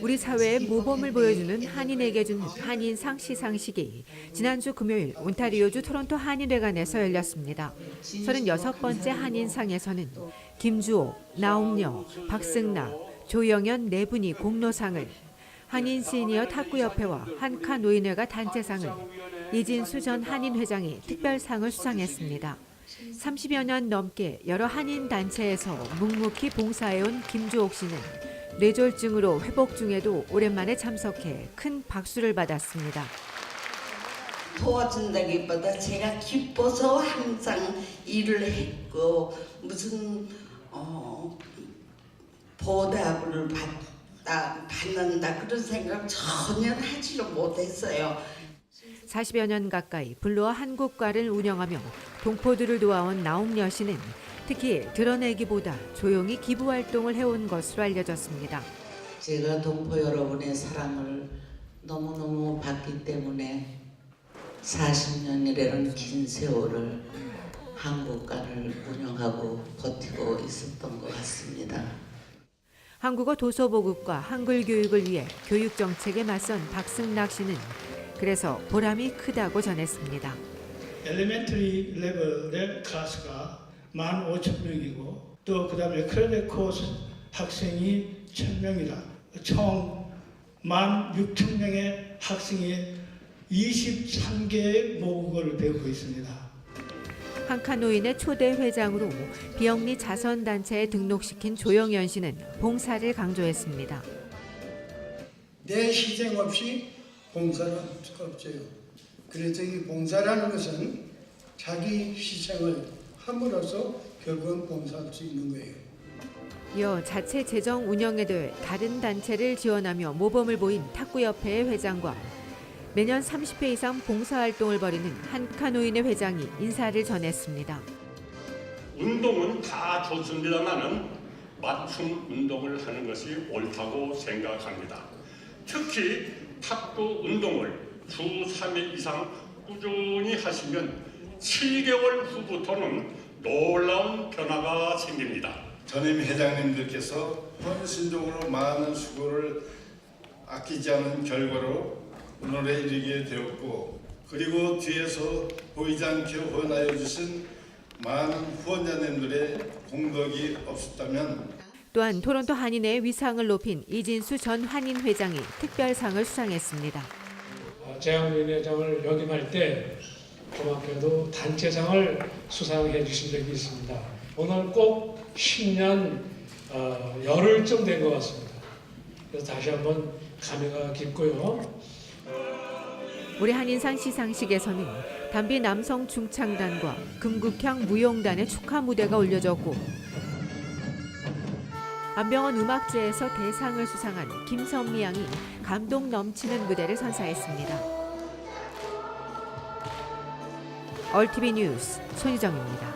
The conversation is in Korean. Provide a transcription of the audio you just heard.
우리 사회의 모범을 보여주는 한인에게 준 한인상 시상식이 지난주 금요일 온타리오주 토론토 한인회관에서 열렸습니다. 36번째 한인상에서는 김주호, 나옥녀, 박승나, 조영현 네 분이 공로상을 한인 시니어 탁구협회와 한카 노인회가 단체상을 이진수 전 한인회장이 특별상을 수상했습니다. 30여 년 넘게 여러 한인 단체에서 묵묵히 봉사해온 김주옥 씨는 뇌졸중으로 회복 중에도 오랜만에 참석해 큰 박수를 받았습니다. 도와준다기보다 제가 기뻐서 항상 일을 했고 무슨 어, 보답을 받다 받는다 그런 생각 전혀 하지를 못했어요. 40여 년 가까이 블루와 한국과를 운영하며 동포들을 도와온 나옥여 씨는 특히 드러내기보다 조용히 기부 활동을 해온 것으로 알려졌습니다. 제가 동포 여러분의 사랑을 너무너무 받기 때문에 40년이라는 긴 세월을 한국가를 운영하고 버티고 있었던 것 같습니다. 한국어 도서 보급과 한글 교육을 위해 교육 정책에 맞선 박승락 씨는 그래서 보람이 크다고 전했습니다. 엘리멘터리 레벨의 클래스가 15,000명이고 또 그다음에 크레딧 코스 학생이 1,000명이다. 총 16,000명의 학생이 23개의 모국어를 배우고 있습니다. 한카 노인의 초대 회장으로 비영리 자선단체에 등록시킨 조영연 씨는 봉사를 강조했습니다. 내 희생 없이 수가 없어요. 그래서 이 봉사라는 것은 자기 희생을 함으로써 결국은 봉사할 수 있는 거예요. 이어 자체 재정 운영에 대해 다른 단체를 지원하며 모범을 보인 탁구협회의 회장과 매년 30회 이상 봉사활동을 벌이는 한카노인의 회장이 인사를 전했습니다. 운동은 다 좋습니다만은 맞춤 운동을 하는 것이 옳다고 생각합니다. 특히 탁구 운동을 주 3회 이상 꾸준히 하시면 7개월 후부터는 놀라운 변화가 생깁니다. 전임 회장님들께서 헌신적으로 많은 수고를 아끼지 않은 결과로 오늘에 이르게 되었고 그리고 뒤에서 보이지 않게 후원하여 주신 많은 후원자님들의 공덕이 없었다면 또한 토론토 한인의 위상을 높인 이진수 전 한인 회장이 특별상을 수상했습니다. 어, 재학민 회장을 역임할 때 고맙게도 단체상을 수상해 주신 적이 있습니다. 오늘 꼭 10년 어, 열흘쯤 된 것 같습니다. 그래서 다시 한번 감회가 깊고요. 우리 한인상 시상식에서는 담비 남성 중창단과 금국향 무용단의 축하 무대가 올려졌고 안병원 음악제에서 대상을 수상한 김선미 양이 감동 넘치는 무대를 선사했습니다. 얼티비 뉴스 손희정입니다.